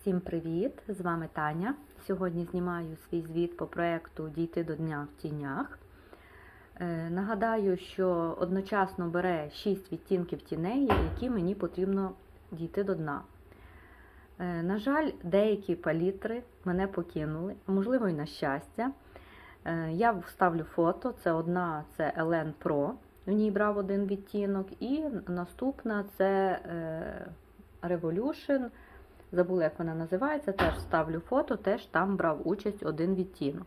Всім привіт! З вами Таня. Сьогодні знімаю свій звіт по проєкту Дійти до дня в тінях. Е, Нагадаю, що одночасно бере 6 відтінків тіней, які мені потрібно дійти до дна. Е, На жаль, деякі палітри мене покинули, можливо і на щастя. Е, Я вставлю фото. Це одна це Elen Pro, в ній брав один відтінок, і наступна це Revolution. Забула, як вона називається, теж ставлю фото, теж там брав участь один відтінок.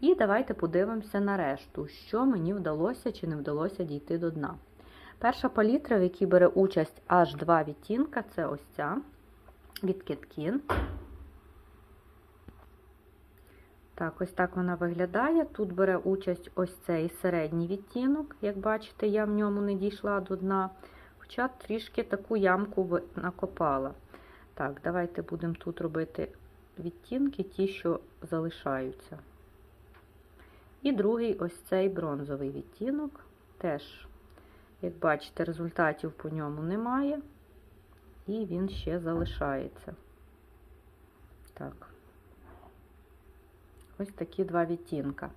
І давайте подивимося на решту, що мені вдалося чи не вдалося дійти до дна. Перша палітра, в якій бере участь аж два відтінка, це ось ця від Кеткін. Так, ось так вона виглядає. Тут бере участь ось цей середній відтінок. Як бачите, я в ньому не дійшла до дна, хоча трішки таку ямку накопала. Так, давайте будемо тут робити відтінки, ті, що залишаються. І другий ось цей бронзовий відтінок. Теж, як бачите, результатів по ньому немає. І він ще залишається. Так. Ось такі два відтінка.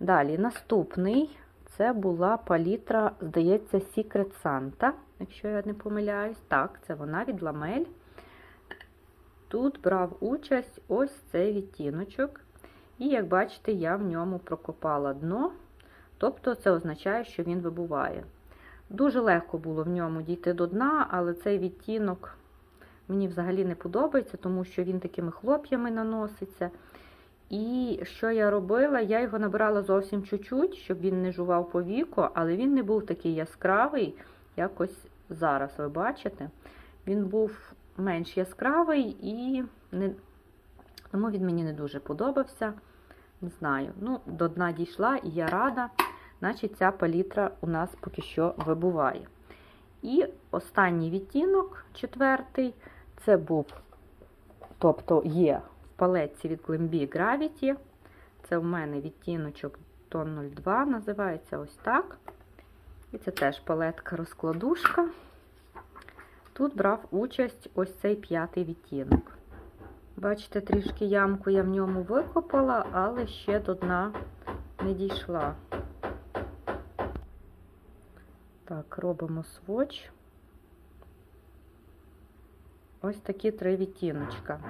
Далі, наступний це була палітра, здається, Secret Santa, якщо я не помиляюсь. Так, це вона від ламель. Тут брав участь ось цей відтіночок. І, як бачите, я в ньому прокопала дно, тобто це означає, що він вибуває. Дуже легко було в ньому дійти до дна, але цей відтінок мені взагалі не подобається, тому що він такими хлоп'ями наноситься. І що я робила? Я його набирала зовсім чуть-чуть, щоб він не жував по віку, але він не був такий яскравий, як ось зараз, ви бачите. Він був менш яскравий і не... тому він мені не дуже подобався. Не знаю. Ну, до дна дійшла і я рада, значить ця палітра у нас поки що вибуває. І останній відтінок, четвертий, це був, тобто є в палетці від Glambi Gravity. Це в мене відтіночок тон 02, називається ось так. І це теж палетка розкладушка. Тут брав участь ось цей п'ятий відтінок. Бачите, трішки ямку я в ньому викопала, але ще до дна не дійшла. Так, робимо своч. Ось такі три відтіночка.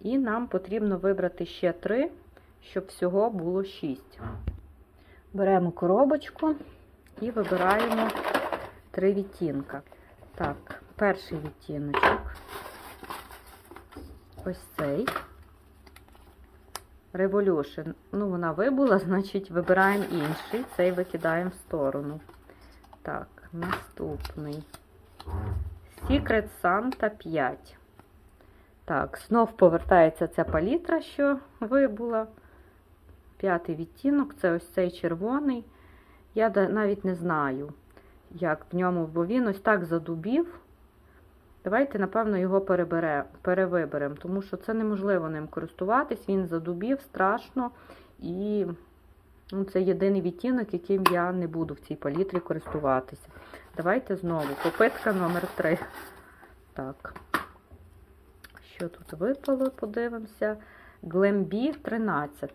І нам потрібно вибрати ще три, щоб всього було шість. Беремо коробочку і вибираємо три відтінка. Так, перший відтіночок. Ось цей. Revolution. Ну, вона вибула, значить, вибираємо інший. Цей викидаємо в сторону. Так, наступний. Secret Santa 5. Так, знов повертається ця палітра, що вибула. П'ятий відтінок це ось цей червоний. Я навіть не знаю, як в ньому, бо він ось так задубів. Давайте, напевно, його перебере, перевиберемо, тому що це неможливо ним користуватись, він задубів страшно. І ну, це єдиний відтінок, яким я не буду в цій палітрі користуватися. Давайте знову. Попитка номер 3. Так. Що тут випало, подивимося. Глембі 13.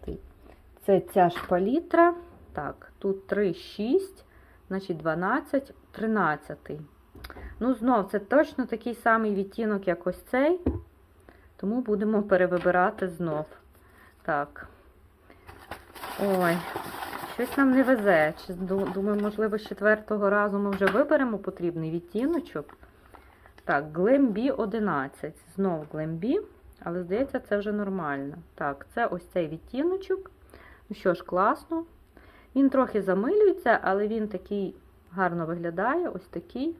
Це ця ж палітра. Так, тут 3, 6, значить 12, 13. Ну, знов, це точно такий самий відтінок, як ось цей. Тому будемо перевибирати знов. Так. Ой, щось нам не везе. Думаю, можливо, з четвертого разу ми вже виберемо потрібний відтіночок. Так, Глембі 11. Знов Глембі, але, здається, це вже нормально. Так, це ось цей відтіночок. Ну що ж, класно. Він трохи замилюється, але він такий гарно виглядає, ось такий.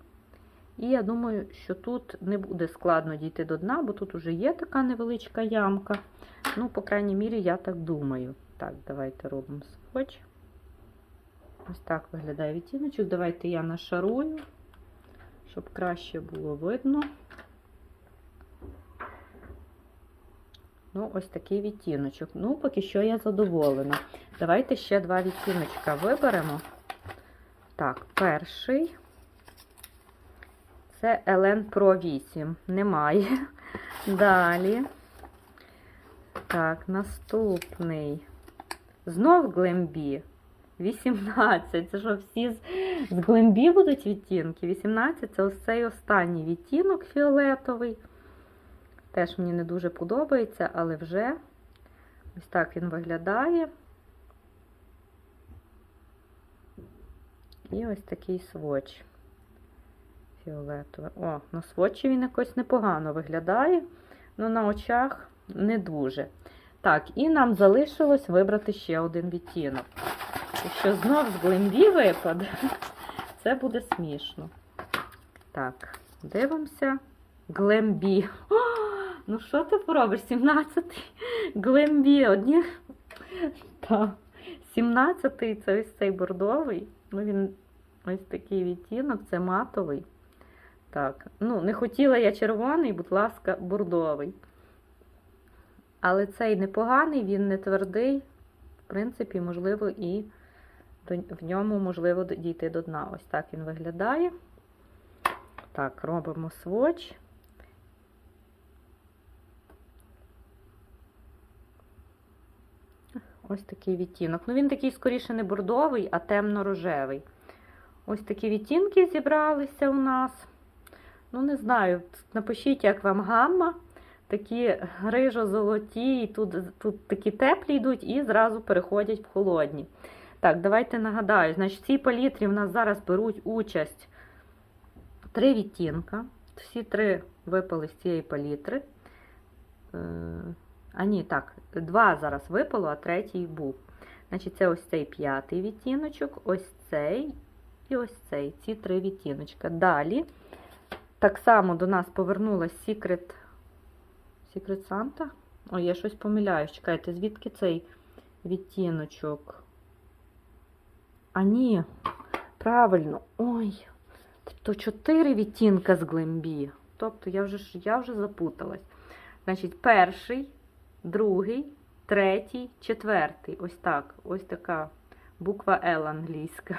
І я думаю, що тут не буде складно дійти до дна, бо тут вже є така невеличка ямка. Ну, по крайній мірі, я так думаю. Так, давайте робимо скотч. Ось так виглядає відтіночок. Давайте я нашарую, щоб краще було видно. Ну, ось такий відтіночок. Ну, поки що я задоволена. Давайте ще два відтіночка виберемо. Так, перший. Це LN Pro 8. Немає. Далі. Так, наступний. Знов Глембі. 18. Це що всі з, з Глембі будуть відтінки? 18 це ось цей останній відтінок фіолетовий. Теж мені не дуже подобається, але вже ось так він виглядає. І ось такий своч фіолетовий. О, на свочі він якось непогано виглядає, але на очах не дуже. Так, і нам залишилось вибрати ще один відтінок. Якщо знов з глимбі випаде, це буде смішно. Так, дивимося. Глембі. О, ну що ти поробиш? 17-й глембі. Одні. Так. 17-й це ось цей бордовий. Ну, він ось такий відтінок, це матовий. Так, ну, не хотіла я червоний, будь ласка, бордовий. Але цей непоганий, він не твердий. В принципі, можливо, і в ньому можливо дійти до дна. Ось так він виглядає. Так, робимо своч. Ось такий відтінок. Ну, він такий скоріше не бордовий, а темно-рожевий. Ось такі відтінки зібралися у нас. Ну, не знаю, напишіть, як вам гамма. Такі грижо-золоті, тут, тут такі теплі йдуть і зразу переходять в холодні. Так, давайте нагадаю, значить, в цій палітрі в нас зараз беруть участь три відтінка. Всі три випали з цієї палітри. А ні, так, два зараз випало, а третій був. Значить, це ось цей п'ятий відтіночок, ось цей і ось цей. Ці три відтіночка. Далі, так само до нас повернулась Secret, Secret Santa. Ой, я щось помиляюсь. Чекайте, звідки цей відтіночок? А ні, правильно. Ой, то чотири відтінка з глимбі. Тобто я вже, я вже запуталась. Значить, перший, другий, третій, четвертий. Ось так. Ось така буква L англійська.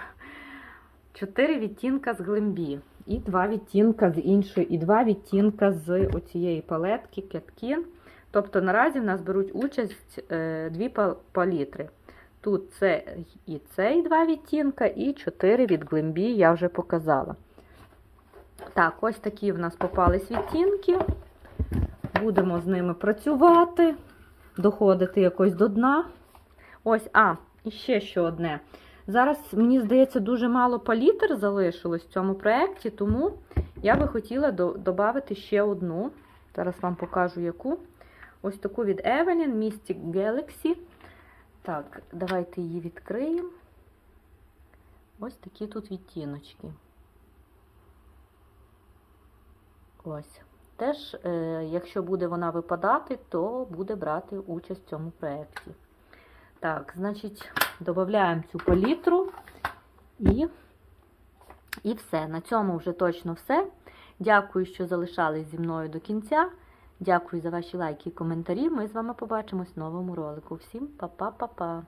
Чотири відтінка з глимбі. І два відтінка з іншої, і два відтінка з оцієї палетки Кеткін. Тобто наразі в нас беруть участь е, дві палітри. Тут це і цей два відтінка, і чотири від глимбі я вже показала. Так, ось такі в нас попались відтінки. Будемо з ними працювати, доходити якось до дна. Ось, а, і ще що одне. Зараз, мені здається, дуже мало палітр залишилось в цьому проєкті, тому я би хотіла додати ще одну. Зараз вам покажу яку. Ось таку від Evelyn Mystic Galaxy. Так, давайте її відкриємо. Ось такі тут відтіночки. Ось. Теж, е, якщо буде вона випадати, то буде брати участь в цьому проєкті. Так, значить, додаємо цю палітру і, і все. На цьому вже точно все. Дякую, що залишались зі мною до кінця. Дякую за ваші лайки і коментарі. Ми з вами побачимось в новому ролику. Всім па-па-па-па!